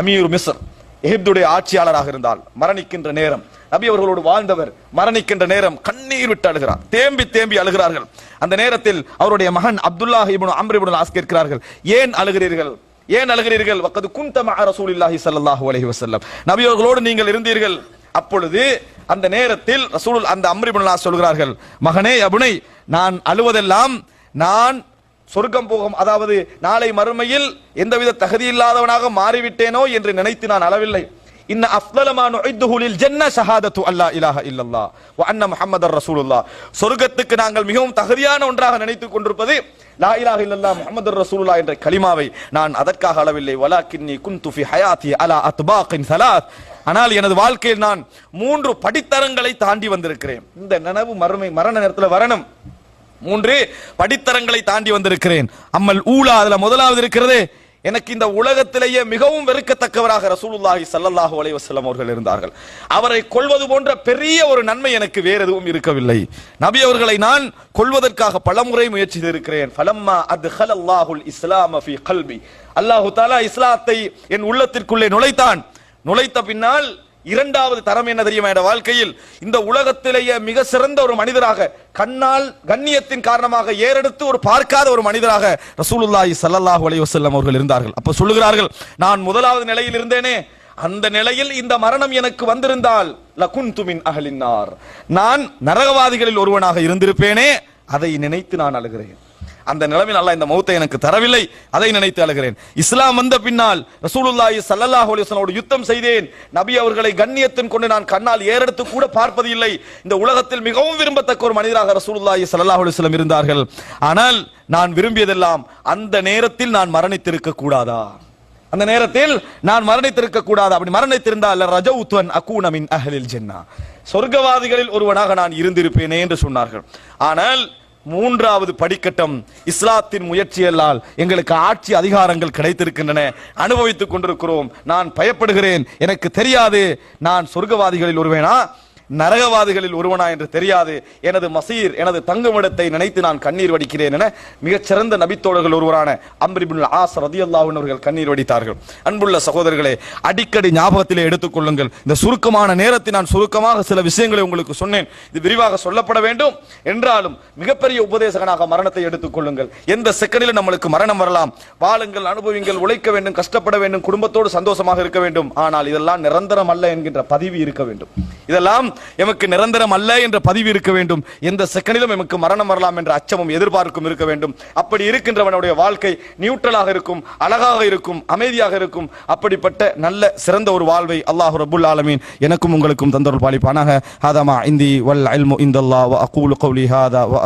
அமீர் மிஸ்ர் எகிப்துடைய ஆட்சியாளராக இருந்தால் மரணிக்கின்ற நேரம் நபி அவர்களோடு வாழ்ந்தவர் மரணிக்கின்ற நேரம் கண்ணீர் விட்டு அழுகிறார் தேம்பி தேம்பி அழுகிறார்கள். அந்த நேரத்தில் அவருடைய மகன் அப்துல்லா இப்னு அம்ர் ஆஸ் கேட்கிறார்கள் ஏன் அழுகிறீர்கள்? ஏன் அழுகிறீர்கள்? வக்கது குந்த மஅ ரசூலில்லாஹி ஸல்லல்லாஹு அலைஹி வஸல்லம். நபி அவர்களோடு நீங்கள் இருந்தீர்கள். அப்பொழுது அந்த நேரத்தில் ரசூல் அந்த அம்ரிபுல்லா சொல்கிறார்கள் மகனே அபுனை நான் அழுவதெல்லாம் நான் சொர்க்கம் போகும் அதாவது நாளை மறுமையில் எந்தவித தகுதி இல்லாதவனாக மாறிவிட்டேனோ என்று நினைத்து நான் அளவில்லை இன்ன அஃதலமா நுஇத்துஹு லில் ஜன்ன ஷஹாதத்து அல்லா இலாஹ இல்லல்லா வ அன்ன முஹம்மதர் ரசூலுல்லா சொர்க்கத்துக்கு நாங்கள் மிகவும் தகுதியான ஒன்றாக நினைத்துக் கொண்டிருப்பது லா இலாஹ இல்லல்லா முஹம்மதர் ரசூலுல்லா என்ற கலிமாவை நான் அதற்காக அளவில்லை வலாக்கின்னி குன்து ஃபி ஹயாத்தி அலா அத்பாகின் சலாத். ஆனால் எனது வாழ்க்கையில் நான் மூன்று படித்தரங்களை தாண்டி வந்திருக்கிறேன். இந்த நனவு மறுமை மரண நேரத்தில் வரணும். மூன்று படித்தரங்களை தாண்டி வந்திருக்கிறேன். அம்மல் ஊலா அதுல முதலாவது இருக்கிறது. எனக்கு இந்த உலகத்திலேயே மிகவும் வெறுக்கத்தக்கவராக ரசூலுல்லாஹி சல்லல்லாஹு அலைவசல்லம் அவர்கள் இருந்தார்கள். அவரை கொள்வது போன்ற பெரிய ஒரு நன்மை எனக்கு வேறு எதுவும் இருக்கவில்லை. நபி அவர்களை நான் கொள்வதற்காக பலமுறை முயற்சி செய்திருக்கிறேன். ஃபலம்மா அத்ஹலல்லாஹுல் இஸ்லாம ஃபீ கல்பி. அல்லாஹு தாலா இஸ்லாத்தை என் உள்ளத்திற்குள்ளே நுழைத்தான். நுழைத்த பின்னால் இரண்டாவது தரம் என்ன தெரியுமா என் வாழ்க்கையில் இந்த உலகத்திலேயே மிக சிறந்த ஒரு மனிதராக கண்ணால் கண்ணியத்தின் காரணமாக ஏறெடுத்து ஒரு பார்க்காத ஒரு மனிதராக ரசூலுல்லாஹி சல்லாஹ் அலைஹி வஸல்லம் அவர்கள் இருந்தார்கள். அப்ப சொல்லுகிறார்கள் நான் முதலாவது நிலையில் இருந்தேனே அந்த நிலையில் இந்த மரணம் எனக்கு வந்திருந்தால் லகுன் துமின் அகலினார் நான் நரகவாதிகளில் ஒருவனாக இருந்திருப்பேனே அதை நினைத்து நான் அழுகிறேன். அந்த நிலைமையில் அல்ல இந்த மௌத்தை எனக்கு தரவில்லை. அதை நினைத்து அழுகிறேன். இஸ்லாம் வந்த பின்னால் ரசூலுல்லாஹி ஸல்லல்லாஹு அலைஹி யுத்தம் செய்தேன். நபி அவர்களை கண்ணியத்தின் கொண்டு நான் கண்ணால் ஏறெடுத்து கூட பார்ப்பது இல்லை. இந்த உலகத்தில் மிகவும் விரும்பத்தக்க ஒரு மனிதராக ரசூலுல்லாஹி ஸல்லல்லாஹு அலைஹி இருந்தார்கள். ஆனால் நான் விரும்பியதெல்லாம் அந்த நேரத்தில் நான் மரணித்திருக்க கூடாதா? அந்த நேரத்தில் நான் மரணித்திருக்க கூடாது? அப்படி மரணித்திருந்தால் ரஜவுத்வன் அகூன மின் அகலில் ஜன்னா. சொர்க்கவாதிகளில் ஒருவனாக நான் இருந்திருப்பேனே என்று சொன்னார்கள். ஆனால் மூன்றாவது படிக்கட்டம் இஸ்லாத்தின் முயற்சியல்லால் எங்களுக்கு ஆட்சி அதிகாரங்கள் கிடைத்திருக்கின்றன. அனுபவித்துக் கொண்டிருக்கிறோம். நான் பயப்படுகிறேன். எனக்கு தெரியாது. நான் சொர்க்கவாதிகளில் ஒருவேனா? நரகவாதிகளில் ஒருவனா என்று தெரியாது எனது மசீர் எனது தங்குமிடத்தை நினைத்து நான் கண்ணீர் வடிக்கிறேன் என மிகச்சிறந்த நபித்தோழர்கள் ஒருவரான அம்ரிபுல் ஆஸ் ரதியல்லாஹு அவர்கள் கண்ணீர் வடித்தார்கள். அன்புள்ள சகோதரர்களே அடிக்கடி ஞாபகத்திலே எடுத்துக்கொள்ளுங்கள். இந்த சுருக்கமான நேரத்தில் நான் சுருக்கமாக சில விஷயங்களை உங்களுக்கு சொன்னேன். இது விரிவாக சொல்லப்பட வேண்டும். என்றாலும் மிகப்பெரிய உபதேசகனாக மரணத்தை எடுத்துக்கொள்ளுங்கள். எந்த செகண்டிலும் நம்மளுக்கு மரணம் வரலாம்? வாழுங்கள் அனுபவிங்கள் உழைக்க வேண்டும் கஷ்டப்பட வேண்டும் குடும்பத்தோடு சந்தோஷமாக இருக்க வேண்டும். ஆனால் இதெல்லாம் நிரந்தரம் அல்ல என்கின்ற பதிவு இருக்க வேண்டும். இதெல்லாம் எமக்கு நிரந்தரம் அல்ல என்ற பதிவு இருக்க வேண்டும். எந்த செகண்டிலும் எமக்கு மரணம் வரலாம் என்ற அச்சமும் எதிர்பார்க்கும் இருக்க வேண்டும். அப்படி இருக்கின்றவனுடைய வாழ்க்கை நியூட்ரலாக இருக்கும் அழகாக இருக்கும் அமைதியாக இருக்கும். அப்படிப்பட்ட நல்ல சிறந்த ஒரு வாழ்வை அல்லாஹ் ரபுல் ஆலமீன் எனக்கும் உங்களுக்கும் தந்தொரு பாலிப்பானாக. ஹாதமா இந்தி வல் அல்மு இந்தல்லா வ அகூலு கௌலி ஹாதா வ